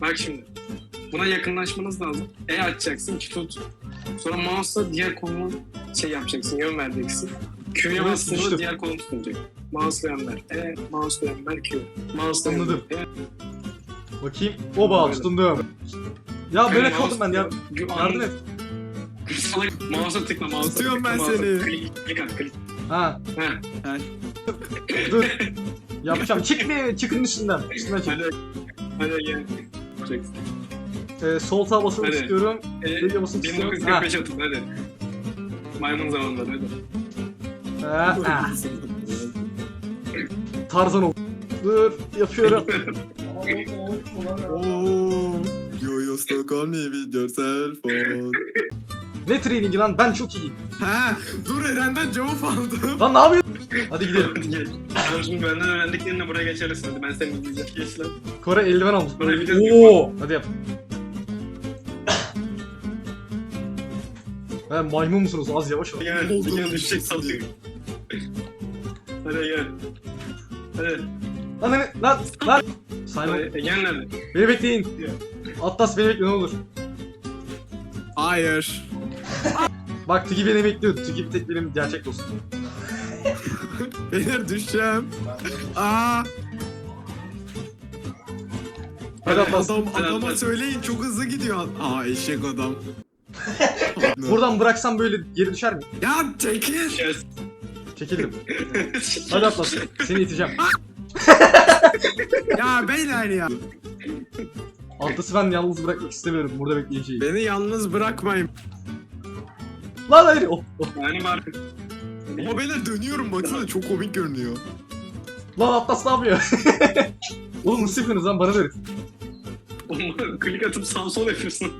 Bak şimdi. Buna yakınlaşmanız lazım. E açacaksın ki tut. Sonra mouse'la diğer kolunu şey yapacaksın, yön vereceksin. Q'ya Evet, bastığında düştüm. diğer kolun tutunacak. Mouse'la yön ver. E, mouse'la yön ver, Q. Mouse'la yön ver. Anladım. E, Bakayım. Oba Böyle. tutundum. Ya böyle mouse- kaldım ben ya. Gü- Yardım et. Salak, mouse'a tıkla, mouse'a Tutuyorum tıkla, ben mouse'a seni. tıkla. Klik, klik at, klik. Ha Ha, dur. Yapacağım. Çık bir çıkın. Üstünden çık. hadi. Hadi gel. Yapacaksın. Ee, sol tağa basmak Hadi. istiyorum. E, Geliyor basmak istiyorum. Ha. 1945 atın hadi. Maymun zamanları hadi. Ha, ha. Tarzan ol. Dur yapıyorum. Oo. Yo yo stuck on me with your cell phone. ne trainingi lan ben çok iyiyim. ha, dur Eren'den cevap aldım. Lan ne yapıyorsun? Hadi gidelim. Hadi. Tamam şimdi benden öğrendiklerini buraya geçeriz. Hadi ben seni izleyeceğim. Geç lan. Kore eldiven almış. Kore bir de- Oo. Hadi yap. Ha, maymun musunuz? Az yavaş ol. Gel. Gel düşecek salıyor. Hadi gel. Hadi. Lan lan lan lan. Simon Hadi. Gel nerede? beni bekleyin. Atlas beni bekle ne olur. Hayır. Bak Tigi beni bekliyor. Tigi bir tek benim gerçek dostum. Beyler düşeceğim. Aa. Hadi Atlas. Adam, adama söyleyin çok hızlı gidiyor. Aa eşek adam. Buradan bıraksam böyle geri düşer mi? Ya çekil. Şey- Çekildim. Hadi Atlas. Seni iteceğim. ya beyler ya. Atlas'ı ben yalnız bırakmak istemiyorum. Burada bekleyeceğim. Beni yalnız bırakmayın. Lan hayır. Oh, oh. Yani var. Ama beyler dönüyorum baksana çok komik görünüyor. Lan Atlas ne yapıyor? Oğlum nasıl yapıyorsunuz lan bana verin. Klik atıp sağ sol yapıyorsun.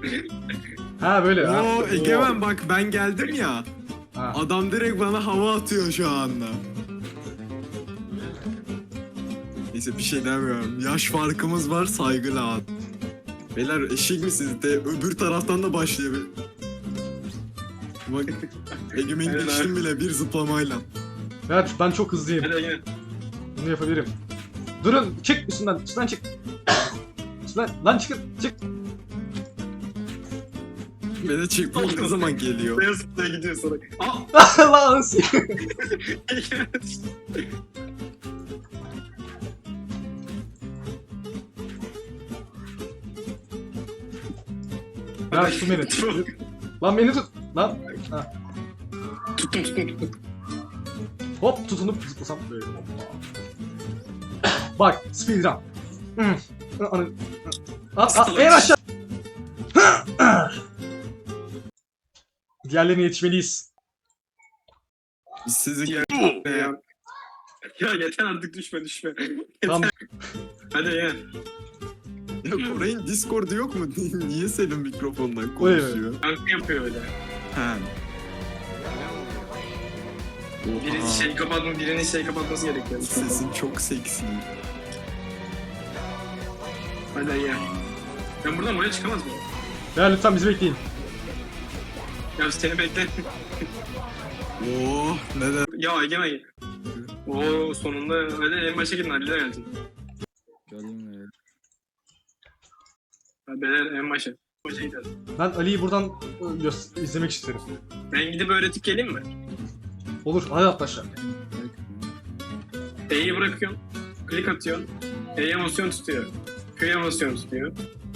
Ha böyle. ha. Oo Egemen bak ben geldim ya. Ha. Adam direkt bana hava atıyor şu anda. Neyse bir şey demiyorum. Yaş farkımız var saygı lazım. Beyler eşek misiniz? De öbür taraftan da başlayabilir. Bak Egemen Evet, geçtim bile bir zıplamayla. Evet ben çok hızlıyım. Hadi gel. Bunu yapabilirim. Durun çık üstünden üstünden çık. Üstünden lan çıkın çık. Beni çıkmak ne zaman geliyor? Beyaz zıplaya gidiyor sonra. Aa! lan? Ya tutun beni. Lan beni tut. Lan. Ha. Tuttum tuttum tuttum. Hop tutunup zıplasam böyle. Bak speedrun. Anı. At at en aşağı. Diğerlerine yetişmeliyiz. Sizi Ya. Ya. Ya yeter artık düşme düşme. Yeter. Tamam. Hadi gel. Ya Koray'ın Discord'u yok mu? Niye senin mikrofondan konuşuyor? Yankı yapıyor öyle. Oha. şey kapatma, birinin şey kapatması gerekiyor. Sesin çok seksi. Hadi gel. Ben buradan buraya çıkamaz mıyım? Ya lütfen bizi bekleyin. Ya seni bekle. Oh neden? ya Egemen gel. Oo sonunda hadi en başa gidin Halil'e geldin. Geldim ya. Hadi beyler en başa. Gidelim. Ben Ali'yi buradan e, gö- izlemek isterim. Ben gidip öğretip geleyim mi? Olur hadi arkadaşlar. E'yi bırakıyorsun. Klik atıyorsun. E'ye basıyorsun tutuyor. Q'ye basıyorsun tutuyor.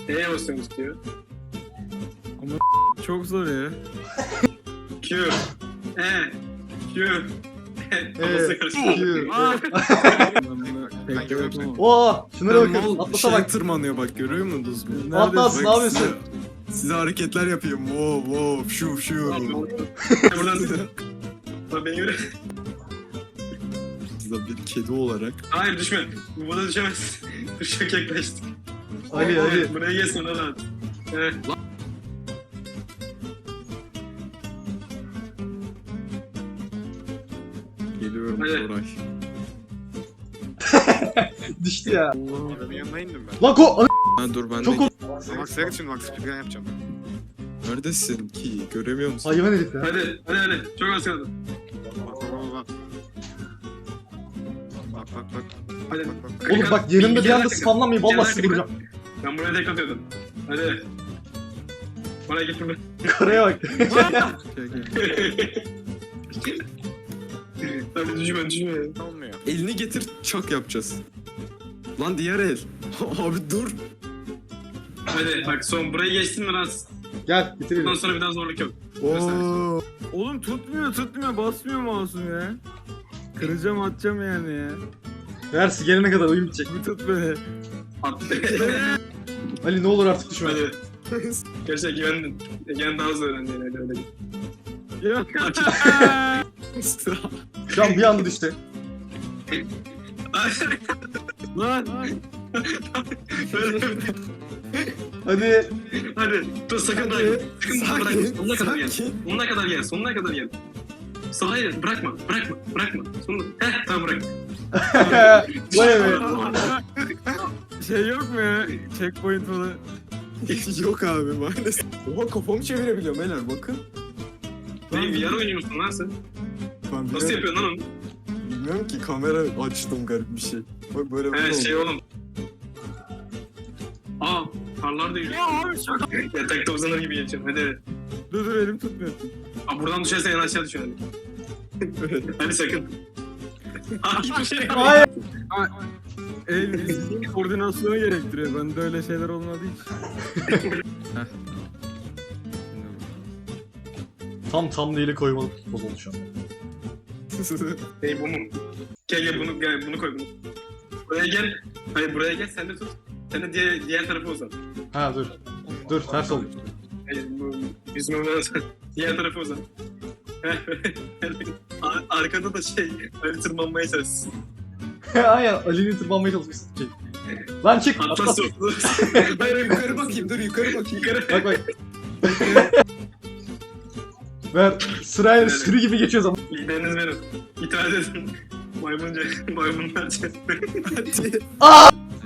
E'ye basıyorsun tutuyor. Çok zor ya. Q. E. Q. Kafası karıştı. Oo, şunlara bakın. Mal Atlas'a şey bak. tırmanıyor bak görüyor musunuz? Atlas, Bak ne yapıyorsun? Size, size hareketler yapayım. Wow wow şu şu. Buradan Bak beni göre. Size bir kedi olarak. Hayır düşme. Buna düşemez. Dur çok yaklaştık. Ali Ali. Buraya geç sonra rahat. He. Koray. Düştü ya. Adamın yanına indim ben. Lan ko... Ha dur ben Çok de. Bak sen için bak speedrun yapacağım. Neredesin ki? Göremiyor musun? Hayvan herif ya. Hadi hadi hadi. Çok az kaldı. Bak bak bak bak. Bak bak bak. Hadi. Bak bak. Oğlum bak yanımda bir anda Vallahi daha sizi vuracağım. Ben buraya tek atıyordum. Hadi. Bana gitme. Karaya bak. Hadi düşme düşme. Olmuyor. Elini getir çak yapacağız. Lan diğer el. Abi dur. Hadi bak son burayı geçtin mi Ras? Gel bitirelim. Bundan sonra bir daha zorluk yok. Oo. Oğlum tutmuyor tutmuyor basmıyor mouse'um ya. Kıracağım atacağım yani ya. Versi gelene kadar oyun bitecek. Bir tut beni. Attı. Ali ne olur artık düşme. Hadi. Gerçekten güvendin. Ege'nin daha hızlı öğrendi yani öyle öyle. Yok. Şu an bir anda düştü. Lan. Böyle Hadi. Hadi dur sakın bırakma. Sakın bırakma. Sakin. Sonuna kadar gel. Sakin. Sonuna kadar gel. Sonuna kadar gel. Sonra hayır bırakma. Bırakma. Bırakma. Sonuna. Heh tamam bırak. Vay be. Şey yok mu ya? Checkpoint falan. Yok abi maalesef. Oha kafamı çevirebiliyorum beyler bakın. Ne VR oynuyor musun lan sen? Ben Nasıl bile- yapıyorsun lan onu? Bilmiyorum ki kamera açtım garip bir şey. Bak böyle böyle He oldu. şey oğlum. Aa parlar da yürüyor. Ya abi şaka. Yatakta uzanır gibi geçiyorum. Hadi. Dur dur elim tutmuyor. Aa buradan düşersen en aşağı düşer hadi. Hadi sakın. Aa hiçbir şey yok. Hayır. El dizinin koordinasyonu gerektiriyor. Bende öyle şeyler olmadı hiç. Heh. Tam tam değil koymalı futbol oldu şu an. Hey bu mu? Gel gel bunu gel bunu koy bunu. Buraya gel. Hayır buraya gel sen de tut. Sen de diğer, diğer tarafa uzan. Ha dur. Dur ters oldu. Hayır bu yüzüme uzan. diğer tarafa uzan. Ar- Arkada da şey, Ali tırmanmaya çalışsın. Aynen Ali'nin tırmanmaya çalışmışsın. Şey. Lan çık. Atlas. yok. Hayır yukarı bakayım dur yukarı bakayım. Yukarı. Bak bak. Ver sırayla sürü gibi geçiyoruz ama. Lideriniz benim. İtaat edin. Maymunca, maymunlarca. Hadi.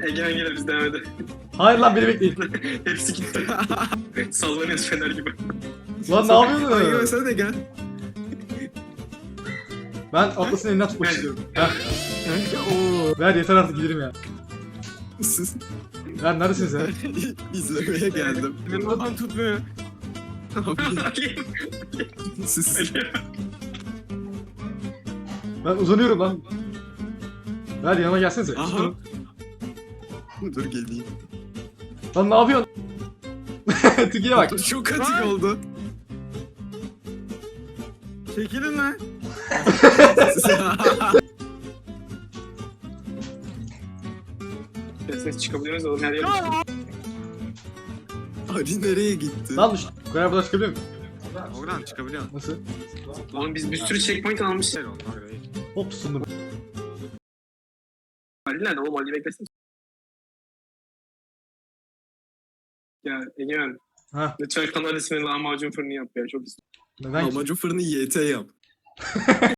Egemen gelir biz devam edelim. Hayır lan beni bekleyin. Hepsi gitti. Sallanıyoruz fener gibi. Lan ne Ay yapıyorsun? sen de gel. Ben Atlas'ın elinden tutmak istiyorum. Ver yeter artık gidelim ya. Siz Ver neredesin sen? izlemeye geldim. Benim adam tutmuyor. Siz. Ben uzanıyorum lan. Ver yanıma gelsenize. Aha. Dur geleyim. Lan ne yapıyorsun? Tikiye bak. Çok atik oldu. Çekilin lan. Ses çıkabiliyoruz oğlum her yere. Ali nereye gitti? Lan. Koyar buradan çıkabiliyor muyum? Oradan çıkabiliyorsun. Nasıl? Oğlum biz bir sürü checkpoint almışız. Hayır onlar değil. Hop sundum. Ali nerede oğlum Ali beklesin. Ya Egemen Ha lütfen kanal ismini lahmacun fırını yap ya çok istiyorum. neden ki? Amacı fırını YT yap.